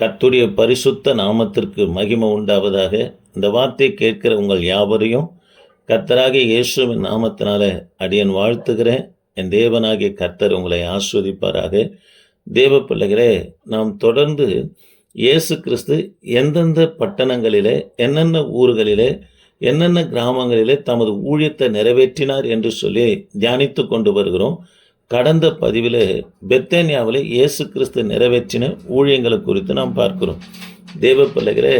கர்த்துடைய பரிசுத்த நாமத்திற்கு மகிமை உண்டாவதாக. இந்த வார்த்தை கேட்கிற உங்கள் யாவரையும் கர்த்தராக இயேசுவின் நாமத்தினால அடியன் வாழ்த்துகிறேன். என் தேவனாகிய கர்த்தர் உங்களை ஆஸ்வதிப்பாராக. தேவ பிள்ளைகளே நாம் தொடர்ந்து இயேசு கிறிஸ்து எந்தெந்த பட்டணங்களிலே என்னென்ன ஊர்களிலே என்னென்ன கிராமங்களிலே தமது ஊழியத்தை நிறைவேற்றினார் என்று சொல்லி தியானித்து கொண்டு வருகிறோம். கடந்த பதிவில் பெத்தேனியாவில் இயேசு கிறிஸ்து நிறைவேற்றின ஊழியங்களை குறித்து நாம் பார்க்கிறோம். தேவ பிள்ளைகளே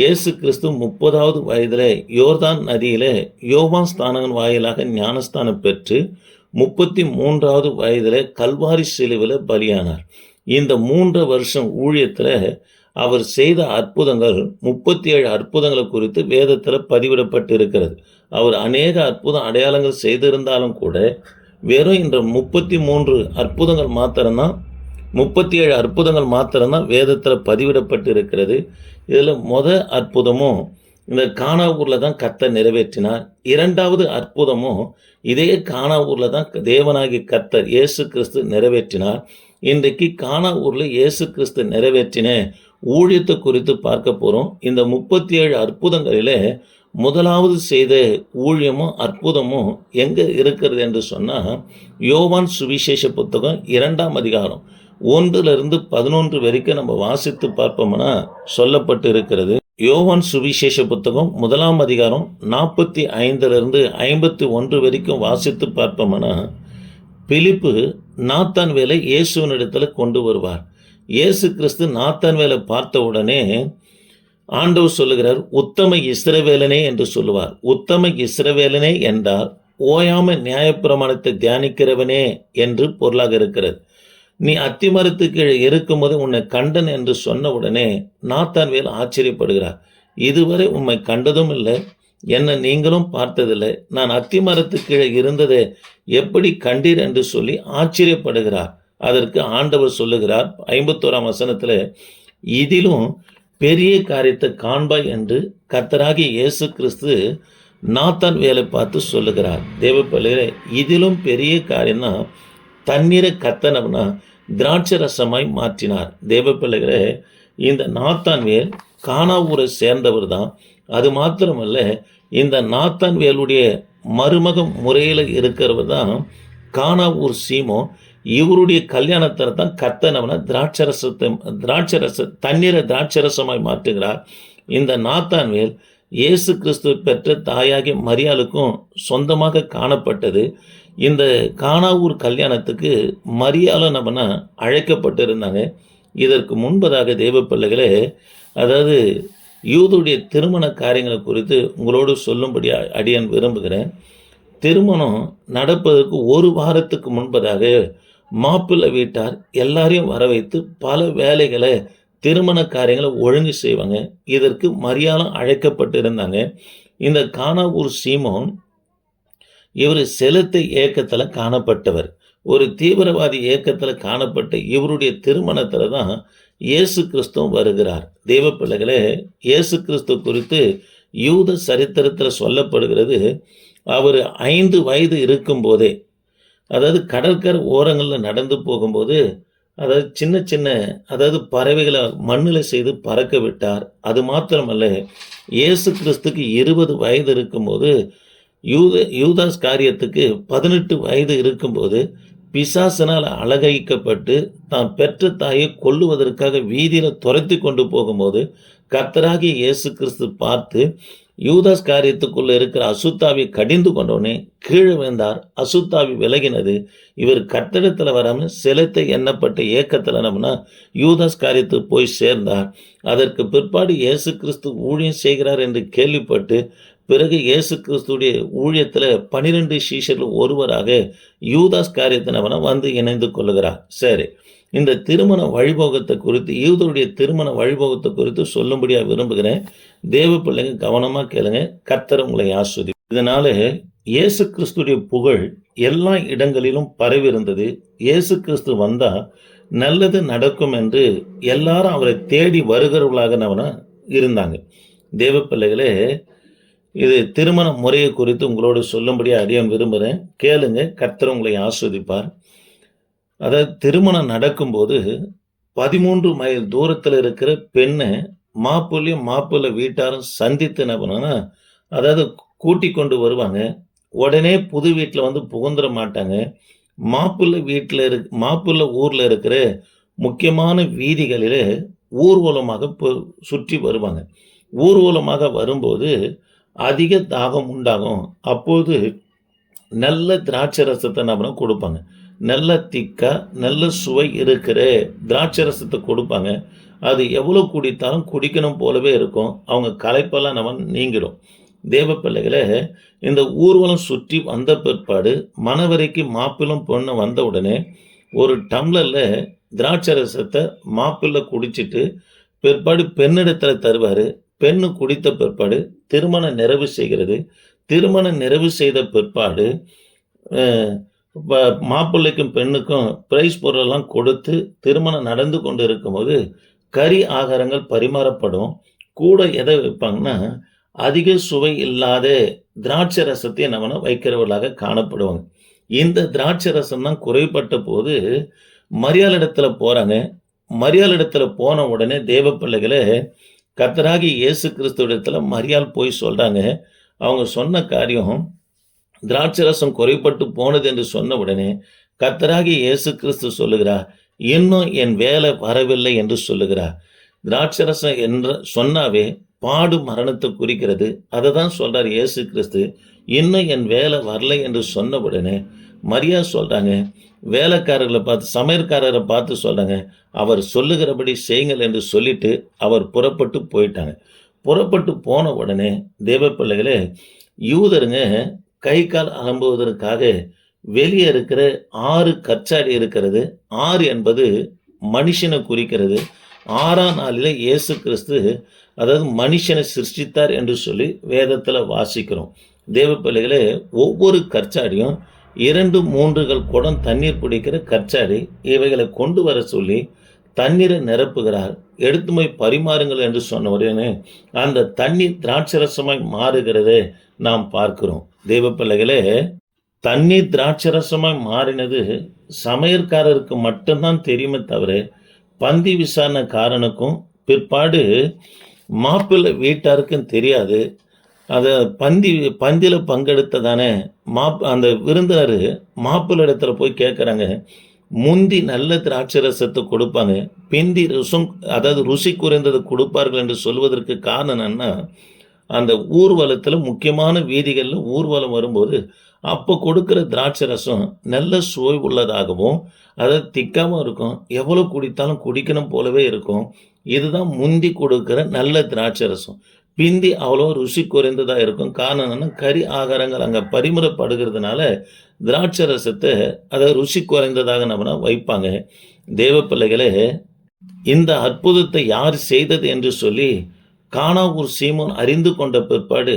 இயேசு கிறிஸ்து முப்பதாவது வயதில் யோர்தான் நதியில் யோவான் ஸ்தானங்கள் வாயிலாக ஞானஸ்தானம் பெற்று முப்பத்தி மூன்றாவது வயதில் கல்வாரி சிலுவில் பலியானார். இந்த மூன்று வருஷம் ஊழியத்தில் அவர் செய்த அற்புதங்கள் முப்பத்தி ஏழு அற்புதங்களை குறித்து வேதத்தில் பதிவிடப்பட்டு இருக்கிறது அவர் அநேக அற்புத அடையாளங்கள் செய்திருந்தாலும் கூட வெறும் இந்த முப்பத்தி மூன்று அற்புதங்கள் மாத்திரம்தான் முப்பத்தி ஏழு அற்புதங்கள் மாத்திரம்தான் வேதத்தில் பதிவிடப்பட்டு இருக்கிறது இதில் முத அற்புதமும் இந்த காணாவூரில் தான் கத்தை நிறைவேற்றினார். இரண்டாவது அற்புதமும் இதே காணாவூரில் தான் தேவனாகி கத்தர் இயேசு கிறிஸ்து நிறைவேற்றினார். இன்றைக்கு காணாவூரில் இயேசு கிறிஸ்து நிறைவேற்றின ஊழியத்தை குறித்து பார்க்க போகிறோம் இந்த முப்பத்தி ஏழு அற்புதங்களிலே முதலாவது செய்த ஊழியமும் அற்புதமும் எங்கே இருக்கிறது என்று சொன்னால் யோவான் சுவிசேஷ புத்தகம் இரண்டாம் அதிகாரம் ஒன்றிலிருந்து பதினொன்று வரைக்கும் நம்ம வாசித்து பார்ப்போம்னா சொல்லப்பட்டு இருக்கிறது யோவான் சுவிசேஷ புத்தகம் முதலாம் அதிகாரம் நாற்பத்தி ஐந்திலிருந்து ஐம்பத்தி ஒன்று வரைக்கும் வாசித்து பார்ப்போம்னா பிலிப்பு நாத்தான் வேலை இயேசுவனிடத்தில் கொண்டு வருவார். இயேசு கிறிஸ்து நாத்தான் வேலை பார்த்த உடனே ஆண்டவர் சொல்லுகிறார் உத்தம இஸ்ரவேலனே என்று சொல்லுவார். உத்தம இஸ்ரவேலனே என்றால் ஓயாம நியாயப்பிரமாணத்தை தியானிக்கிறவனே என்று பொருளாக இருக்கிறது. நீ அத்திமரத்துக்கு இருக்கும்போது உன்னை கண்டன் என்று சொன்ன உடனே நாத்தான் வேல் ஆச்சரியப்படுகிறார். இதுவரை உண்மை கண்டதும் இல்லை என்ன நீங்களும் பார்த்ததில்லை. நான் அத்திமரத்து கீழே இருந்ததை எப்படி கண்டீர் என்று சொல்லி ஆச்சரியப்படுகிறார். அதற்கு ஆண்டவர் சொல்லுகிறார் ஐம்பத்தோராம் வசனத்தில் இதிலும் பெரிய காரியத்தை காண்பாய் என்று கர்த்தராகிய இயேசு கிறிஸ்து நாத்தான் வேலை பார்த்து சொல்லுகிறார். தேவப்பள்ளியில இதிலும் பெரிய காரியம்னா தண்ணீரை கத்தனம்னா திராட்சை ரசமாய் மாற்றினார். தேவ இந்த நாத்தான் வேல் காணாவூரை சேர்ந்தவர் தான். அது மாத்திரமல்ல இந்த நாத்தான் வேலுடைய மருமக முறையில் இருக்கிறவர் தான் கானாவூர் சீமோ இவருடைய கல்யாணத்தில் தான் கத்தனவனை திராட்சரசத்தை திராட்சரச தண்ணீரை திராட்சரசமாய் மாற்றுகிறார். இந்த நாத்தான்வேல் இயேசு கிறிஸ்து பெற்ற தாயாகிய மரியாளுக்கும் சொந்தமாக காணப்பட்டது. இந்த கானாவூர் கல்யாணத்துக்கு மரியாதை நம்மனா அழைக்கப்பட்டிருந்தாங்க. இதற்கு முன்பதாக தேவ பிள்ளைகளே அதாவது யூதுடைய திருமண காரியங்களை குறித்து உங்களோடு சொல்லும்படி அடியன் விரும்புகிறேன். திருமணம் நடப்பதற்கு ஒரு வாரத்துக்கு முன்பதாக மாப்பிள்ளை வீட்டார் எல்லாரையும் வர வைத்து பல வேலைகளை திருமண காரியங்களை ஒழுங்கு செய்வாங்க. இதற்கு மரியாதை அழைக்கப்பட்டிருந்தாங்க. இந்த கானாவூர் சீமோன் இவர் செலுத்தை இயக்கத்தில் காணப்பட்டவர். ஒரு தீவிரவாதி இயக்கத்தில் காணப்பட்ட இவருடைய திருமணத்தில் தான் இயேசு கிறிஸ்துவும் வருகிறார். தெய்வ பிள்ளைகளே இயேசு கிறிஸ்து குறித்து யூத சரித்திரத்தில் சொல்லப்படுகிறது. அவர் ஐந்து வயது இருக்கும்போதே அதாவது கடற்கரை ஓரங்களில் நடந்து போகும்போது அதாவது சின்ன சின்ன அதாவது பறவைகளை மண்ணில் செய்து பறக்க விட்டார். அது மாத்திரமல்ல இயேசு கிறிஸ்துக்கு இருபது வயது இருக்கும்போது யூத யூதாஸ் காரியத்துக்கு பதினெட்டு வயது இருக்கும்போது பிசாசனால் அழகைக்கப்பட்டு தான் பெற்ற தாயை கொல்லுவதற்காக வீதியில் துரத்தி கொண்டு போகும்போது கர்த்தராகி இயேசு கிறிஸ்து பார்த்து யூதாஸ் காரியத்துக்குள்ள இருக்கிற அசுத்தாவி கடிந்து கொண்டோடனே கீழே விழுந்தார். அசுத்தாவி விலகினது. இவர் கட்டடத்தில் வராமல் சிலத்தை எண்ணப்பட்ட ஏக்கத்தில் நம்மனா யூதாஸ் காரியத்துக்கு போய் சேர்ந்தார். அதற்கு பிற்பாடு இயேசு கிறிஸ்து ஊழியம் செய்கிறார் என்று கேள்விப்பட்டு பிறகு இயேசு கிறிஸ்துடைய ஊழியத்தில் பனிரெண்டு சீஷர்கள் ஒருவராக யூதாஸ் காரியத்தினவன வந்து இணைந்து கொள்ளுகிறார். சரி. இந்த திருமண வழிபோகத்தை குறித்து யூதருடைய திருமண வழிபோகத்தை குறித்து சொல்லும்படியாக விரும்புகிறேன். தேவ பிள்ளைங்க கவனமாக கேளுங்க. கர்த்தர் உங்களை ஆஸ்வதி. இதனால இயேசு கிறிஸ்துடைய புகழ் எல்லா இடங்களிலும் பரவி இருந்தது இயேசு கிறிஸ்து வந்தா நல்லது நடக்கும் என்று எல்லாரும் அவரை தேடி வருகிறவர்களாக இருந்தாங்க. தேவ பிள்ளைகளே இது திருமண முறையை குறித்து உங்களோடு சொல்லும்படியாக அடியம் விரும்புகிறேன். கேளுங்க. கர்த்தர் உங்களை ஆஸ்வதிப்பார். அதாவது திருமணம் நடக்கும்போது பதிமூன்று மைல் தூரத்தில் இருக்கிற பெண்ணை மாப்பிள்ளையும் மாப்பிள்ளை வீட்டாரும் சந்தித்து என்ன பண்ணுவாங்கன்னா அதாவது கூட்டி கொண்டு வருவாங்க. உடனே புது வீட்டில் வந்து புகுந்துட மாட்டாங்க. மாப்பிள்ளை வீட்டில் இரு மாப்பிள்ளை ஊரில் இருக்கிற முக்கியமான வீதிகளில் ஊர்வலமாக சுற்றி வருவாங்க. ஊர்வலமாக வரும்போது அதிக தாகம் உண்டாகும். அப்போது நல்ல திராட்சை ரசத்தை நம்ம கொடுப்பாங்க. நல்ல திக்கா நல்ல சுவை இருக்கிற. திராட்சை ரசத்தை கொடுப்பாங்க. அது எவ்வளோ குடித்தாலும் குடிக்கணும் போலவே இருக்கும். அவங்க களைப்பெல்லாம் நம்ம நீங்கிடும். தேவ பிள்ளைகளே இந்த ஊர்வலம் சுற்றி வந்த பிற்பாடு மணவரைக்கு மாப்பிளும் பொண்ணு வந்த உடனே ஒரு டம்ளரில் திராட்சை ரசத்தை மாப்பிள்ளை குடிச்சிட்டு பிற்பாடு பெண்ணிடத்தில் தருவார். பெண்ணு குடித்த பிற்பாடு திருமணம் நிறைவு செய்கிறது. திருமணம் நிறைவு செய்த பிற்பாடு மாப்பிள்ளைக்கும் பெண்ணுக்கும் பிரைஸ் பொருளெல்லாம் கொடுத்து திருமணம் நடந்து கொண்டு இருக்கும்போது கறி ஆகாரங்கள் பரிமாறப்படும். கூட எதை வைப்பாங்கன்னா அதிக சுவை இல்லாத திராட்சை ரசத்தை நம்ம வைக்கிறவர்களாக காணப்படுவாங்க. இந்த திராட்சை ரசம் தான் குறைப்பட்ட போது மரியாள் இடத்துல போகிறாங்க மரியாள் இடத்துல போன உடனே தேவ பிள்ளைகளை கத்தராகி இயேசு கிறிஸ்துவ இடத்துல மரியாள் போய் சொல்கிறாங்க அவங்க சொன்ன காரியம் திராட்சரசம் குறைப்பட்டு போனது என்று சொன்ன உடனே கத்தராகி இயேசு கிறிஸ்து சொல்லுகிறார் இன்னும் என் வேலை வரவில்லை என்று சொல்லுகிறார். திராட்சரசம் என்று சொன்னாவே பாடு மரணத்தை குறிக்கிறது. அதை தான் சொல்றார் இயேசு கிறிஸ்து இன்னும் என் வேலை வரலை என்று சொன்ன உடனே மரியா சொல்றாங்க வேலைக்காரர்களை பார்த்து சமையற்காரரை பார்த்து சொல்றாங்க அவர் சொல்லுகிறபடி செய்யுங்கள் என்று சொல்லிட்டு அவர் புறப்பட்டு போயிட்டாங்க. புறப்பட்டு போன உடனே தேவ பிள்ளைகளே யூதருங்க கை கால் அலம்புவதற்காக வெளியே இருக்கிற ஆறு கற்சாடி இருக்கிறது. ஆறு என்பது மனுஷனை குறிக்கிறது. ஆறாம் நாளில் இயேசு கிறிஸ்து அதாவது மனுஷனை சிருஷ்டித்தார் என்று சொல்லி வேதத்தில் வாசிக்கிறோம். தேவ பிள்ளைகளே ஒவ்வொரு கற்சாடியும் இரண்டு மூன்றுகள் குடம் தண்ணீர் பிடிக்கிற கற்சாடி இவைகளை கொண்டு வர சொல்லி தண்ணீரை நிரப்புகிறார். எடுத்து பரிமாறுங்கள் என்று சொன்ன உடனே அந்த தண்ணீர் திராட்சரசமாய் மாறுகிறதை நாம் பார்க்கிறோம். தேவப்பிள்ளைகளே பிள்ளைகளே தண்ணீர் திராட்சரசமாய் மாறினது சமையற்காரருக்கு மட்டும்தான் தெரியுமே தவிர பந்தி விசாரணைக்காரனுக்கும் பிற்பாடு மாப்பிள்ளை வீட்டாருக்கும் தெரியாது. அதை பந்தி பந்தியில் பங்கெடுத்ததானே மாப் அந்த விருந்தினர் மாப்பிள்ளை இடத்துல போய் கேட்குறாங்க முந்தி நல்ல திராட்சை ரசத்தை கொடுப்பாங்க பிந்தி ருசம் அதாவது ருசி குறைந்தது கொடுப்பார்கள் என்று சொல்வதற்கு காரணம் என்ன? அந்த ஊர்வலத்தில் முக்கியமான வீதிகளில் ஊர்வலம் வரும்போது அப்போ கொடுக்குற திராட்சை ரசம் நல்ல சுவை உள்ளதாகவும் அதை திக்காமல் இருக்கும். எவ்வளோ குடித்தாலும் குடிக்கணும் போலவே இருக்கும். இதுதான் முந்தி கொடுக்குற நல்ல திராட்சை ரசம். பிந்தி அவ்வளோ ருசி குறைந்ததாக இருக்கும். காரணம் என்னன்னா கறி ஆகாரங்கள் அங்கே பரிமுறைப்படுகிறதுனால திராட்சை ரசத்தை அதை ருசி குறைந்ததாக நம்ம வைப்பாங்க? தேவ பிள்ளைகளே இந்த அற்புதத்தை யார் செய்தது என்று சொல்லி கானாவூர் சீமோன் அறிந்து கொண்ட பிற்பாடு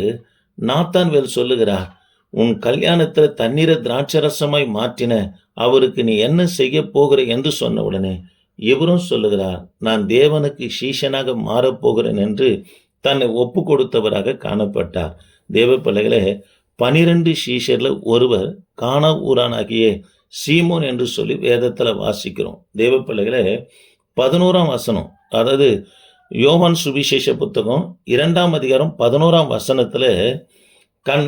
நாத்தான் வேல் சொல்லுகிறார் உன் கல்யாணத்தில் தண்ணீரை திராட்சரசமாய் மாற்றின அவருக்கு நீ என்ன செய்ய போகிற? என்று சொன்ன உடனே இவரும் சொல்லுகிறார் நான் தேவனுக்கு சீஷனாக மாறப்போகிறேன் என்று தன்னை ஒப்பு கொடுத்தவராக காணப்பட்டார். தேவ பிள்ளைகளே பனிரெண்டு சீஷர்ல ஒருவர் கானா ஊரானாகிய சீமோன் என்று சொல்லி வேதத்தில் வாசிக்கிறோம். தேவ பிள்ளைகளே பதினோராம் வசனம் அதாவது யோவான் சுவிசேஷ புத்தகம் இரண்டாம் அதிகாரம் பதினோராம் வசனத்தில் கண்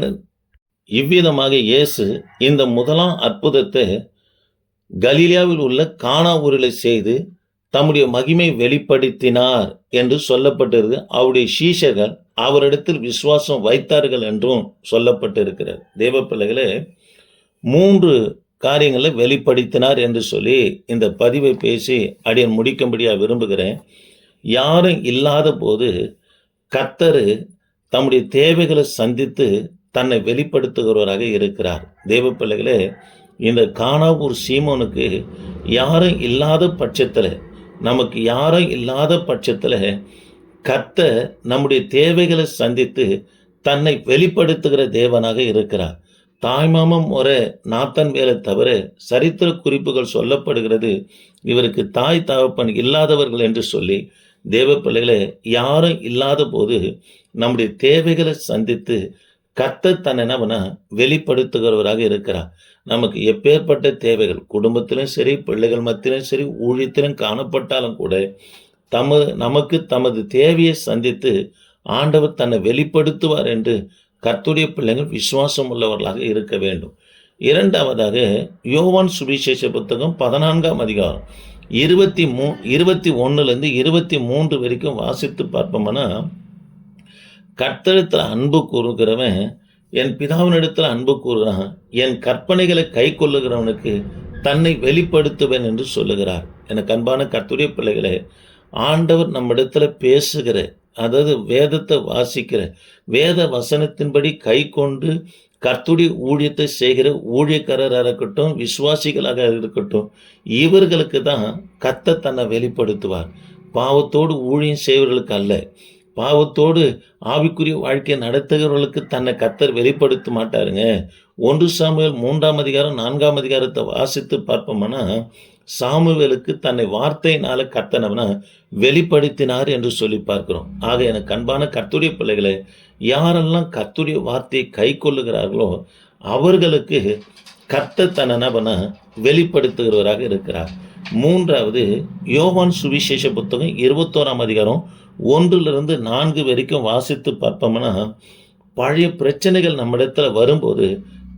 இவ்விதமாக இயேசு இந்த முதலாம் அற்புதத்தை கலீலியாவில் உள்ள கானா ஊரில் செய்து தம்முடைய மகிமை வெளிப்படுத்தினார் என்று சொல்லப்பட்டிருக்கு அவருடைய சீஷர்கள் அவரிடத்தில் விசுவாசம் வைத்தார்கள் என்றும் சொல்லப்பட்டிருக்கிறார் தேவ பிள்ளைகளே மூன்று காரியங்களை வெளிப்படுத்தினார் என்று சொல்லி இந்த பதிவை பேசி அடியன் முடிக்கும்படியாக விரும்புகிறேன். யாரும் இல்லாத போது கத்தர் தம்முடைய தேவைகளை சந்தித்து தன்னை வெளிப்படுத்துகிறவராக இருக்கிறார். தேவ பிள்ளைகளே இந்த காணாவூர் சீமோனுக்கு யாரும் இல்லாத பட்சத்தில் நமக்கு யாரும் இல்லாத பட்சத்தில் கத்த நம்முடைய தேவைகளை சந்தித்து தன்னை வெளிப்படுத்துகிற தேவனாக இருக்கிறார். தாய்மாமம் முறை நாத்தன் வேலை தவிர சரித்திர குறிப்புகள் சொல்லப்படுகிறது. இவருக்கு தாய் தகப்பன் இல்லாதவர்கள் என்று சொல்லி தேவ பிள்ளைகளை யாரும் இல்லாத போது நம்முடைய தேவைகளை சந்தித்து கத்த தன் என்னவனா வெளிப்படுத்துகிறவராக இருக்கிறார். நமக்கு எப்பேற்பட்ட தேவைகள் குடும்பத்திலும் சரி பிள்ளைகள் மத்தியிலும் சரி ஊழியத்திலும் காணப்பட்டாலும் கூட தமது நமக்கு தமது தேவையை சந்தித்து ஆண்டவர் தன்னை வெளிப்படுத்துவார் என்று கர்த்துடைய பிள்ளைகள் விசுவாசம் உள்ளவர்களாக இருக்க வேண்டும். இரண்டாவதாக யோவான் சுவிசேஷ புத்தகம் பதினான்காம் அதிகாரம். இருபத்தி மூ இருபத்தி ஒன்றுலேருந்து இருபத்தி மூன்று வரைக்கும் வாசித்து பார்ப்போம்னா கர்த்தரிடத்தில் அன்பு கூறுகிறவன் என் பிதாவினிடத்தில் அன்பு கூறுகிறான் என் கற்பனைகளை கை கொள்ளுகிறவனுக்கு தன்னை வெளிப்படுத்துவேன் என்று சொல்லுகிறார். எனக்கு அன்பான கர்த்துடைய பிள்ளைகளே ஆண்டவர் நம்மிடத்தில் பேசுகிற அதாவது வேதத்தை வாசிக்கிற வேத வசனத்தின்படி கை கொண்டு கர்த்துடைய ஊழியத்தை செய்கிற ஊழியக்காரராக இருக்கட்டும் விசுவாசிகளாக இருக்கட்டும் இவர்களுக்கு தான் கத்த தன்னை வெளிப்படுத்துவார். பாவத்தோடு ஊழியம் செய்வர்களுக்கு அல்ல. பாவத்தோடு ஆவிக்குரிய வாழ்க்கையை நடத்துகிறவர்களுக்கு தன்னை கத்தர் வெளிப்படுத்த மாட்டாருங்க. ஒன்று சாமியல் மூன்றாம் அதிகாரம் நான்காம் அதிகாரத்தை வாசித்து பார்ப்போம்னா சாமுவேலுக்கு தன்னை வார்த்தையினால கத்தனவன வெளிப்படுத்தினார் என்று சொல்லி பார்க்கிறோம். ஆக எனக்கு அன்பான கத்துடைய பிள்ளைகளை யாரெல்லாம் கத்துடைய வார்த்தையை கை கொள்ளுகிறார்களோ அவர்களுக்கு கர்த்த தன்னவன வெளிப்படுத்துகிறவராக இருக்கிறார். மூன்றாவது யோவான் சுவிசேஷ புத்தகம் இருபத்தோராம் அதிகாரம் ஒன்றிலிருந்து நான்கு வரைக்கும் வாசித்து பார்ப்போம்னா பழைய பிரச்சனைகள் நம்மிடத்துல வரும்போது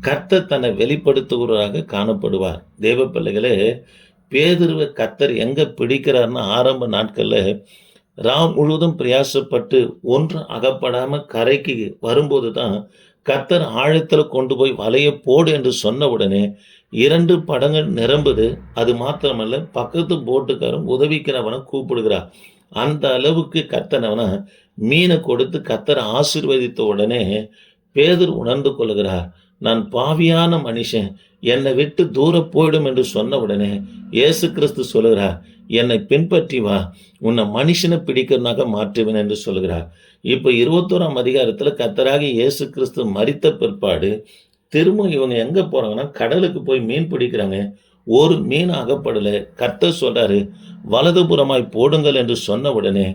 கர்த்த தன்னை வெளிப்படுத்துகிறவராக காணப்படுவார். தேவ பிள்ளைகளே பேதுருவை கத்தர் எங்கே பிடிக்கிறார்னு ஆரம்ப நாட்களில் ராம் முழுவதும் பிரயாசப்பட்டு ஒன்று அகப்படாமல் கரைக்கு வரும்போது தான் கத்தர் ஆழத்தில் கொண்டு போய் வலையை போடு என்று சொன்ன உடனே இரண்டு படங்கள் நிரம்புது. அது மாத்திரமல்ல பக்கத்து போட்டுக்காரன் உதவிக்கிறவனை கூப்பிடுகிறார். அந்த அளவுக்கு கத்தனவனை மீனை கொடுத்து கத்தரை ஆசிர்வதித்த உடனே பேதர் உணர்ந்து கொள்கிறார். நான் பாவியான மனுஷன். என்னை விட்டு தூர போயிடும் என்று சொன்ன உடனே இயேசு கிறிஸ்து சொல்கிறார் என்னை பின்பற்றி வா. உன்னை மனுஷனை பிடிக்கிறனாக மாற்றுவேன் என்று சொல்கிறார் இப்போ இருபத்தோராம் அதிகாரத்தில் கத்தராகி இயேசு கிறிஸ்து மறித்த பிற்பாடு திரும்ப இவங்க எங்கே போகிறாங்கன்னா கடலுக்கு போய் மீன் பிடிக்கிறாங்க. ஒரு மீன் அகப்படலை. கத்த சொல்கிறாரு வலதுபுறமாய் போடுங்கள் என்று சொன்ன உடனே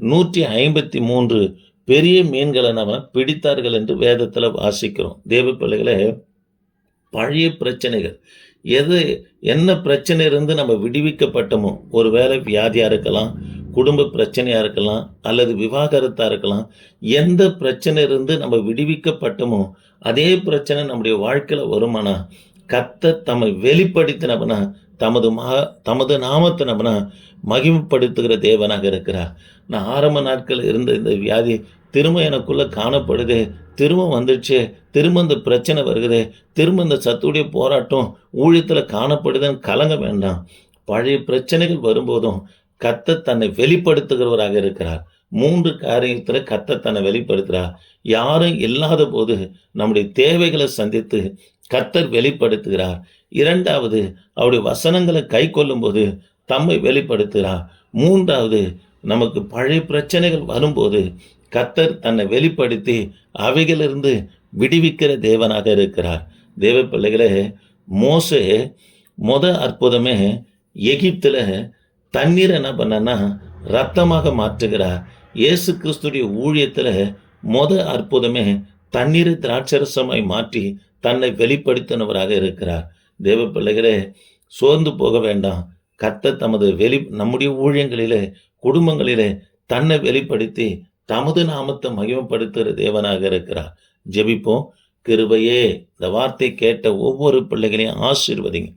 நூற்றி ஐம்பத்தி மூன்று பெரிய மீன்களை நம்ம பிடித்தார்கள் என்று வேதத்தில் வாசிக்கிறோம். தேவ பிள்ளைகளே பழைய பிரச்சனைகள் எது என்ன பிரச்சனை இருந்து நம்ம விடுவிக்கப்பட்டோமோ ஒருவேளை வியாதியாக இருக்கலாம் குடும்ப பிரச்சனையாக இருக்கலாம் அல்லது விவாகரத்தாக இருக்கலாம் எந்த பிரச்சனை இருந்து நம்ம விடுவிக்கப்பட்டோமோ அதே பிரச்சனை நம்முடைய வாழ்க்கையில் வருமானா கத்த தம்மை வெளிப்படுத்தினப்பனா தமது மா தமது நாமத்தினப்பனா மகிமைப்படுத்துகிற தேவனாக இருக்கிறார். நான் ஆரம்ப நாட்கள் இருந்த இந்த வியாதி திரும்ப எனக்குள்ளே காணப்படுது. திரும்ப வந்துடுச்சு திரும்ப இந்த பிரச்சனை வருகுது. திரும்ப இந்த சத்துடைய போராட்டம் ஊழியத்தில் காணப்படுதுன்னு கலங்க வேண்டாம். பழைய பிரச்சனைகள் வரும்போதும் கத்த தன்னை வெளிப்படுத்துகிறவராக இருக்கிறார். மூன்று காரியத்தில் கத்த தன்னை வெளிப்படுத்துகிறார் யாரும் இல்லாத போது நம்முடைய தேவைகளை சந்தித்து கத்தர் வெளிப்படுத்துகிறார். இரண்டாவது அவருடைய வசனங்களை கை கொள்ளும்போது தம்மை வெளிப்படுத்துகிறார் மூன்றாவது நமக்கு பழைய பிரச்சனைகள் வரும்போது கத்தர் தன்னை வெளிப்படுத்தி அவைகளிலிருந்து விடுவிக்கிற தேவனாக இருக்கிறார். தேவ பிள்ளைகளே மோசே மொத அற்புதமே எகிப்தில் தண்ணீர் என்ன பண்ணனா ரத்தமாக மாற்றுகிறார். இயேசு கிறிஸ்துடைய ஊழியத்தில் மொத அற்புதமே தண்ணீரை திராட்சரசமாய் மாற்றி தன்னை வெளிப்படுத்தினவராக இருக்கிறார். தேவ பிள்ளைகளே சோர்ந்து போக வேண்டாம். கர்த்த தமது வெளி நம்முடைய ஊழியங்களிலே குடும்பங்களிலே தன்னை வெளிப்படுத்தி தமது நாமத்தை மகிமப்படுத்துகிற தேவனாக இருக்கிறார். ஜெபிப்போம். கிருபையே இந்த வார்த்தை கேட்ட ஒவ்வொரு பிள்ளைகளையும் ஆசீர்வதிங்க.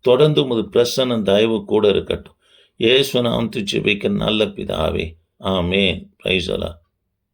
தொடர்ந்து உமது பிரசன்னம் தயவு கூட இருக்கட்டும். இயேசுநாமத்து ஜெபிக்க நல்ல பிதாவே. ஆமே பிரைசலா